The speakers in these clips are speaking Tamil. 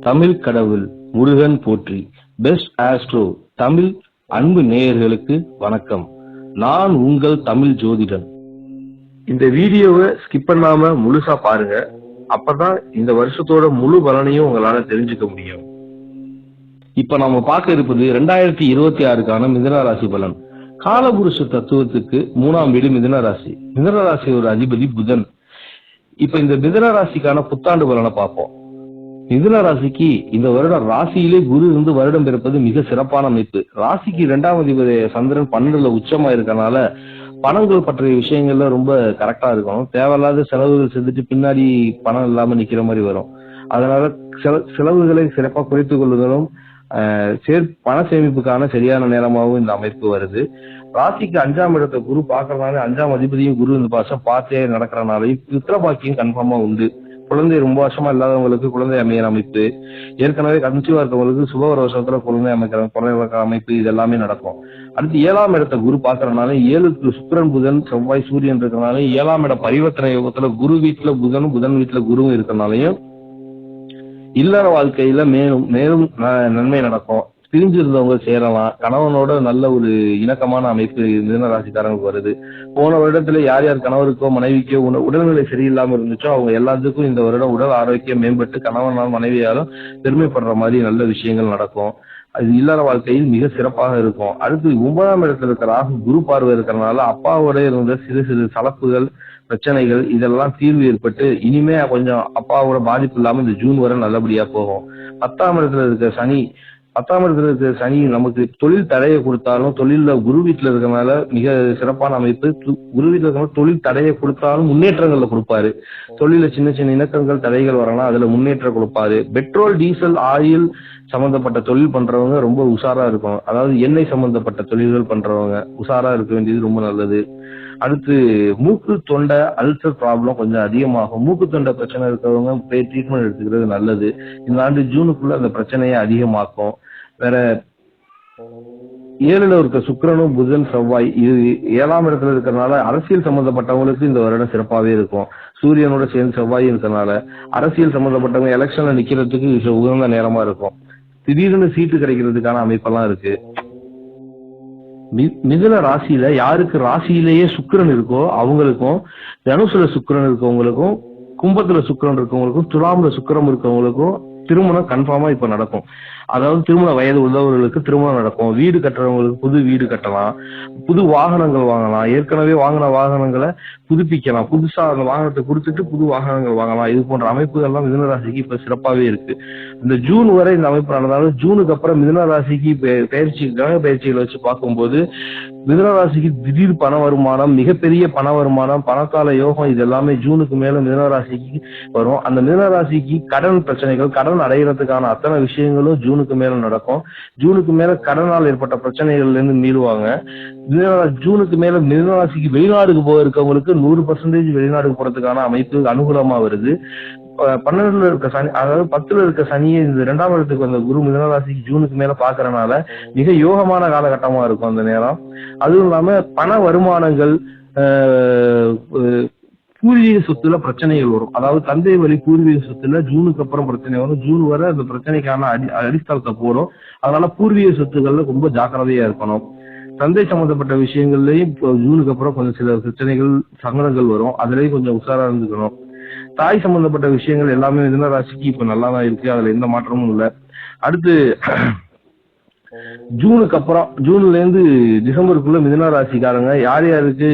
தமிழ் கடவுள் முருகன் போற்றி. பெஸ்ட் ஆஸ்ட்ரோ தமிழ் அன்பு நேயர்களுக்கு வணக்கம். நான் உங்கள் தமிழ் ஜோதிடன் இந்த வீடியோவை ஸ்கிப் பண்ணாம முழுசா பாருங்க. அப்பதான் இந்த வருஷத்தோட முழு பலனையும் உங்களால தெரிஞ்சுக்க முடியும். இப்ப நாம பார்க்க இருப்பது ரெண்டாயிரத்தி இருபத்தி ஆறுக்கான மிதன ராசி பலன். காலபுருஷ தத்துவத்துக்கு மூணாம் வீடு மிதன ராசி. மிதன ராசியோட அதிபதி புதன். இப்ப இந்த மிதன ராசிக்கான புத்தாண்டு பலனை பார்ப்போம். மிதுன ராசிக்கு இந்த வருடம் ராசியிலே குரு இருந்து வருடம் பிறப்பது மிக சிறப்பான அமைப்பு. ராசிக்கு இரண்டாம் அதிபதி சந்திரன் பன்னெண்டுல உச்சமா இருக்கனால பணங்கள் பற்றிய விஷயங்கள்ல ரொம்ப கரெக்டா இருக்கணும். தேவையில்லாத செலவுகள் செஞ்சுட்டு பின்னாடி பணம் இல்லாம நிக்கிற மாதிரி வரும். அதனால செலவுகளை சிறப்பா குறைத்துக் கொள்வதும் சேர் பண சேமிப்புக்கான சரியான நேரமாகவும் இந்த அமைப்பு வருது. ராசிக்கு அஞ்சாம் இடத்தை குரு பாக்குறதுனால அஞ்சாம் அதிபதியும் குரு இந்த பாசம் பார்த்தே நடக்கிறனாலையும் பித்திர பாக்கியம் கன்ஃபார்மா உண்டு. குழந்தை ரொம்ப வருஷமா இல்லாதவங்களுக்கு குழந்தை அமையிற அமைப்பு. ஏற்கனவே கன்சீவா இருக்கவங்களுக்கு சுப வருஷத்துல குழந்தை அமைக்கிற குழந்தை அமைப்பு இது எல்லாமே நடக்கும். அடுத்து ஏழாம் இடத்தை குரு பாக்குறதுனால ஏழுக்கு சுக்கரன் புதன் செவ்வாய் சூரியன் இருக்கிறனால ஏழாம் இட பரிவர்த்தனை யோகத்துல குரு வீட்டுல புதனும் புதன் வீட்டுல குருவும் இருக்கிறனாலையும் இல்லற வாழ்க்கையில மேலும் மேலும் ந- நன்மை நடக்கும். பிரிஞ்சிருந்தவங்க சேரலாம். கணவனோட நல்ல ஒரு இணக்கமான அமைப்பு மிதன ராசிக்காரங்களுக்கு வருது. போன வருடத்துல யார் யார் கணவருக்கோ மனைவிக்கோ உடல்நிலை சரியில்லாம இருந்துச்சோ அவங்க எல்லாத்துக்கும் இந்த வருடம் உடல் ஆரோக்கியம் மேம்பட்டு கணவனால் மனைவியாலும் பெருமைப்படுற மாதிரி நல்ல விஷயங்கள் நடக்கும். அது இல்லற வாழ்க்கையில் மிக சிறப்பாக இருக்கும். அடுத்து ஒன்பதாம் இடத்துல இருக்கிற ராகு குரு பார்வை இருக்கிறனால அப்பாவோட இருந்த சிறு சிறு சலப்புகள் பிரச்சனைகள் இதெல்லாம் தீர்வு ஏற்பட்டு இனிமே கொஞ்சம் அப்பாவோட பாதிப்பு இல்லாம இந்த ஜூன் வரை நல்லபடியா போகும். பத்தாம் இடத்துல இருக்கிற சனி பத்தாம் இடத்துல சனி நமக்கு தொழில் தடையை கொடுத்தாலும் தொழில குரு வீட்டுல இருக்கிறனால மிக சிறப்பான அமைப்பு. குரு வீட்டுல இருக்கறனால தொழில் தடையை கொடுத்தாலும் முன்னேற்றங்கள்ல கொடுப்பாரு. தொழில சின்ன சின்ன இணக்கங்கள் தடைகள் வரலாம் அதுல முன்னேற்றம் கொடுப்பாரு. பெட்ரோல் டீசல் ஆயில் சம்பந்தப்பட்ட தொழில் பண்றவங்க ரொம்ப உஷாரா இருக்கும் அதாவது எண்ணெய் சம்பந்தப்பட்ட தொழில்கள் பண்றவங்க உஷாரா இருக்க வேண்டியது ரொம்ப நல்லது. அடுத்து மூக்கு தொண்டை அல்சர் ப்ராப்ளம் கொஞ்சம் அதிகமாகும். மூக்கு தொண்டை பிரச்சனை இருக்கிறவங்க போய் ட்ரீட்மெண்ட் எடுத்துக்கிறது நல்லது. இந்த ஆண்டு ஜூனுக்குள்ள அந்த பிரச்சனையை அதிகமாக்கும். வேற ஏழுல இருக்க சுக்கிரனும் புதன் செவ்வாய் இது ஏழாம் இடத்துல இருக்கிறனால அரசியல் சம்பந்தப்பட்டவங்களுக்கு இந்த வருடம் சிறப்பாவே இருக்கும். சூரியனோட சேர்ந்து செவ்வாய் இருக்கிறனால அரசியல் சம்பந்தப்பட்டவங்க எலெக்ஷன்ல நிக்கிறதுக்கு உகந்த நேரமா இருக்கும். திடீர்னு சீட்டு கிடைக்கிறதுக்கான அமைப்பெல்லாம் இருக்கு. மி- மிதுன ராசியில யாருக்கு ராசியிலேயே சுக்கிரன் இருக்கோ அவங்களுக்கும் தனுசுல சுக்கரன் இருக்கவங்களுக்கும் கும்பத்துல சுக்கரன் இருக்கவங்களுக்கும் துலாம்ல சுக்கிரம் இருக்கவங்களுக்கும் திருமணம் கன்ஃபார்மா இப்ப நடக்கும். அதாவது திருமண வயது உள்ளவர்களுக்கு திருமணம் நடக்கும். வீடு கட்டுறவங்களுக்கு புது வீடு கட்டலாம். புது வாகனங்கள் வாங்கலாம். ஏற்கனவே வாங்கின வாகனங்களை புதுப்பிக்கலாம். புதுசா அந்த வாகனத்தை கொடுத்துட்டு புது வாகனங்கள் வாங்கலாம். இது போன்ற அமைப்புகள்லாம் மிதுன ராசிக்கு இப்ப சிறப்பாவே இருக்கு. இந்த ஜூன் வரை இந்த அமைப்பு நடந்தாலும் ஜூனுக்கு அப்புறம் மிதுன ராசிக்கு பயிற்சி கிரக பயிற்சிகளை வச்சு பார்க்கும்போது மிதனராசிக்கு திடீர் பண வருமானம் மிகப்பெரிய பண வருமானம் பணக்கால யோகம் இது எல்லாமே ஜூனுக்கு மேல மிதனராசிக்கு வரும். அந்த மிதனராசிக்கு கடன் பிரச்சனைகள் கடன் அடைகிறதுக்கான அத்தனை விஷயங்களும் ஜூனுக்கு மேல நடக்கும். ஜூனுக்கு மேல கடனால் ஏற்பட்ட பிரச்சனைகள்ல இருந்து மீறுவாங்க ஜூனுக்கு மேல மிதனராசிக்கு வெளிநாடுக்கு போக இருக்கவங்களுக்கு நூறு பர்சன்டேஜ் வெளிநாடுக்கு போறதுக்கான அமைப்பு அனுகூலமா வருது. பன்னெண்டுல இருக்க சனி அதாவது பத்துல இருக்க சனியை இந்த இரண்டாம் இடத்துக்கு வந்த குரு மிதனராசிக்கு ஜூனுக்கு மேல பாக்குறதுனால மிக யோகமான காலகட்டமா இருக்கும் அந்த நேரம். அதுவும் இல்லாம பண வருமானங்கள் ஆஹ், பூர்வீக சொத்துல பிரச்சனைகள் வரும். அதாவது தந்தை வழி பூர்வீக சொத்துல ஜூனுக்கு அப்புறம் பிரச்சனை வரும். ஜூன் வரை அந்த பிரச்சனைக்கான அடி அடித்தளத்தை போடும். அதனால பூர்வீக சொத்துக்கள்ல ரொம்ப ஜாக்கிரதையா இருக்கணும். தந்தை சம்பந்தப்பட்ட விஷயங்கள்லயும் இப்போ ஜூனுக்கு அப்புறம் கொஞ்சம் சில பிரச்சனைகள் சங்கடங்கள் வரும். அதுலயும் கொஞ்சம் உஷாரா இருந்துக்கணும். தாய் சம்பந்தப்பட்ட விஷயங்கள் எல்லாமே மிதுன ராசிக்கு இப்ப நல்லா தான் இருக்கு. அதுல எந்த மாற்றமும் இல்லை. அடுத்து ஜூனுக்கு அப்புறம் ஜூன்ல இருந்து டிசம்பருக்குள்ள மிதுன ராசிக்காரங்க யார் யாருக்கு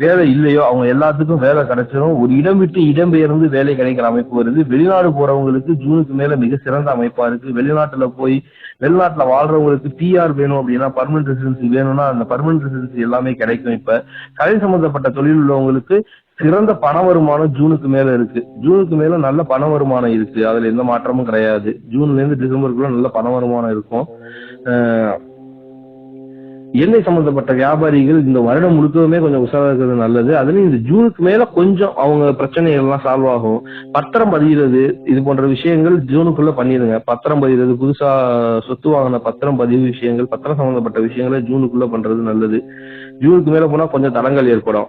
வேலை இல்லையோ அவங்க எல்லாத்துக்கும் வேலை கிடைச்சிடும் ஒரு இடம் விட்டு இடம் பெயர்ந்து வேலை கிடைக்கிற அமைப்பு வருது. வெளிநாடு போறவங்களுக்கு ஜூனுக்கு மேல மிக சிறந்த அமைப்பா இருக்கு. வெளிநாட்டுல போய் வெளிநாட்டுல வாழ்றவங்களுக்கு பிஆர் வேணும் அப்படின்னா பர்மனன்ட் ரெசிடென்சி வேணும்னா அந்த பர்மனன்ட் ரெசிடென்சி எல்லாமே கிடைக்கும் இப்ப. கலை சம்பந்தப்பட்ட தொழில் உள்ளவங்களுக்கு சிறந்த பண வருமானம் ஜூனுக்கு மேல இருக்கு. ஜூனுக்கு மேல நல்ல பண வருமானம் இருக்கு. அதுல எந்த மாற்றமும் கிடையாது. ஜூன்ல இருந்து டிசம்பருக்குள்ள நல்ல பண வருமானம் இருக்கும். எண்ணெய் சம்பந்தப்பட்ட வியாபாரிகள் இந்த வருடம் முழுக்கவுமே கொஞ்சம் உஷாரா இருக்கிறது நல்லது. அதுலயும் இந்த ஜூனுக்கு மேல கொஞ்சம் அவங்க பிரச்சனைகள் எல்லாம் சால்வ் ஆகும். பத்திரம் பதிகிறது இது போன்ற விஷயங்கள் ஜூனுக்குள்ள பண்ணிடுங்க. பத்திரம் பதிகிறது புதுசா சொத்து வாங்கின பத்திரம் பதிவு விஷயங்கள் பத்திரம் சம்பந்தப்பட்ட விஷயங்களை ஜூனுக்குள்ள பண்றது நல்லது. ஜூனுக்கு மேல போனா கொஞ்சம் தடங்கள் ஏற்படும்.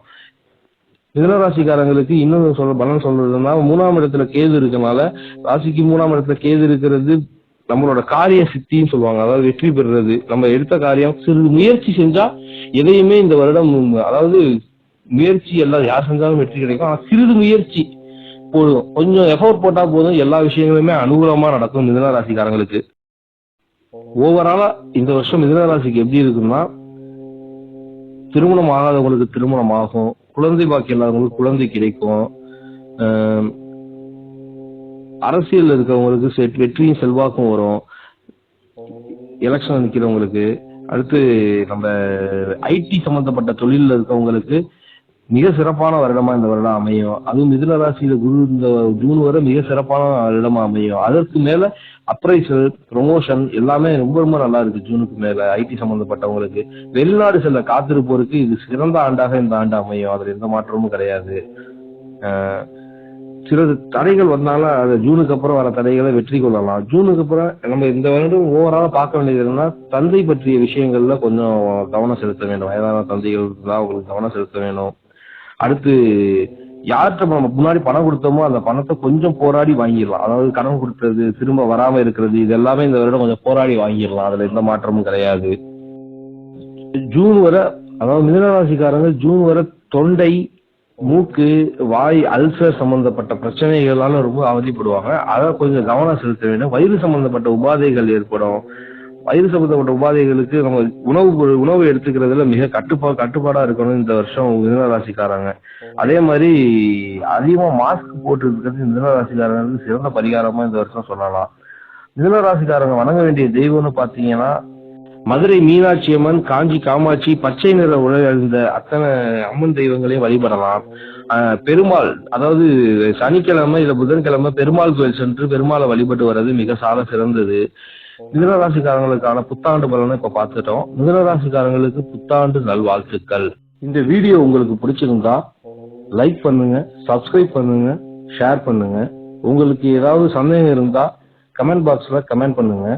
மிதனராசிக்காரங்களுக்கு இன்னும் சொல்ல பலன் சொல்றதுன்னா மூணாம் இடத்துல கேது இருக்கனால ராசிக்கு மூணாம் இடத்துல கேது இருக்கிறது நம்மளோட காரிய சித்தின்னு சொல்லுவாங்க. அதாவது வெற்றி பெறுறது. நம்ம எடுத்த காரியம் சிறு முயற்சி செஞ்சா எதையுமே இந்த வருடம் அதாவது முயற்சி எல்லாம் யார் செஞ்சாலும் வெற்றி கிடைக்கும். ஆனா சிறிது முயற்சி போதும். கொஞ்சம் எஃபோர்ட் போட்டா போதும். எல்லா விஷயங்களுமே அனுகூலமா நடக்கும் மிதுன ராசிக்காரங்களுக்கு ஓவராலா இந்த வருஷம் மிதுன ராசிக்கு எப்படி இருக்குன்னா திருமணம் ஆகாதவங்களுக்கு திருமணம் ஆகும். குழந்தை பாக்கி இல்லாதவங்களுக்கு குழந்தை கிடைக்கும். அரசியல் இருக்கிறவங்களுக்கு இருக்கவங்களுக்கு வெற்றியும் செல்வாக்கும் வரும். எலெக்ஷன் நிக்கிறவங்களுக்கு. அடுத்து நம்ம ஐடி சம்பந்தப்பட்ட தொழில்ல இருக்கவங்களுக்கு மிக சிறப்பான வருடமா இந்த வருடம் அமையும். அதுவும் மிதுன ராசியில குரு இந்த ஜூன் வரை மிக சிறப்பான வருடமா அமையும். அதற்கு மேல அப்ரைசல் ப்ரொமோஷன் எல்லாமே ரொம்ப ரொம்ப நல்லா இருக்கு ஜூனுக்கு மேல ஐடி சம்பந்தப்பட்டவங்களுக்கு. வெளிநாடு செல்ல காத்திருப்போருக்கு இது சிறந்த ஆண்டாக இந்த ஆண்டு அமையும். அதுல எந்த மாற்றமும் கிடையாது. சில தடைகள் வந்தாலும் அது ஜூனுக்கு அப்புறம் வர தடைகளை வெற்றி கொள்ளலாம். ஜூனுக்கு அப்புறம் நம்ம இந்த வருடம் ஓவரால பார்க்க வேண்டியது என்னன்னா தந்தை பற்றிய விஷயங்கள்ல கொஞ்சம் கவனம் செலுத்த வேண்டும். வயதான தந்தைகள் தான் அவங்களுக்கு கவனம் செலுத்த வேணும். அடுத்து யார்கிட்ட நம்ம முன்னாடி பணம் கொடுத்தோமோ அந்த பணத்தை கொஞ்சம் போராடி வாங்கிடலாம். அதாவது கடன் கொடுத்தது திரும்ப வராம இருக்கிறது இது எல்லாமே இந்த வருடம் கொஞ்சம் போராடி வாங்கிடலாம். அதுல எந்த மாற்றமும் கிடையாது. ஜூன் வரை அதாவது மிதனராசிக்காரங்க ஜூன் வரை தொண்டை மூக்கு வாய் அல்சர் சம்பந்தப்பட்ட பிரச்சனைகளால ரொம்ப அவதிப்படுவாங்க. அதை கொஞ்சம் கவனம் செலுத்த வேண்டும். வயிறு சம்பந்தப்பட்ட உபாதைகள் ஏற்படும். வயிறு சம்பந்தப்பட்ட உபாதைகளுக்கு நம்ம உணவு உணவு எடுத்துக்கிறதுல மிக கட்டுப்பா கட்டுப்பாடா இருக்கணும் இந்த வருஷம் மிதனராசிக்காரங்க அதே மாதிரி அதிகமா மாஸ்க் போட்டு இருக்கிறது மிதனராசிக்காரங்களுக்கு சிறந்த பரிகாரமா இந்த வருஷம் சொல்லலாம். மிதனராசிக்காரங்க வணங்க வேண்டிய தெய்வம்னு பாத்தீங்கன்னா மதுரை மீனாட்சி அம்மன் காஞ்சி காமாட்சி பச்சை நிற உடல் அத்தனை அம்மன் தெய்வங்களையும் வழிபடலாம். ஆஹ் பெருமாள் அதாவது சனிக்கிழமை இல்ல புதன்கிழமை பெருமாள் கோயில் சென்று பெருமாளை வழிபட்டு வர்றது மிக சால சிறந்தது. மிதனராசிக்காரங்களுக்கான புத்தாண்டு பலனை இப்ப பார்த்துட்டோம். மிதனராசிக்காரங்களுக்கு புத்தாண்டு நல்வாழ்த்துக்கள். இந்த வீடியோ உங்களுக்கு பிடிச்சிருந்தா லைக் பண்ணுங்க சப்ஸ்கிரைப் பண்ணுங்க ஷேர் பண்ணுங்க. உங்களுக்கு ஏதாவது சந்தேகம் இருந்தா கமெண்ட் பாக்ஸ்ல கமெண்ட் பண்ணுங்க.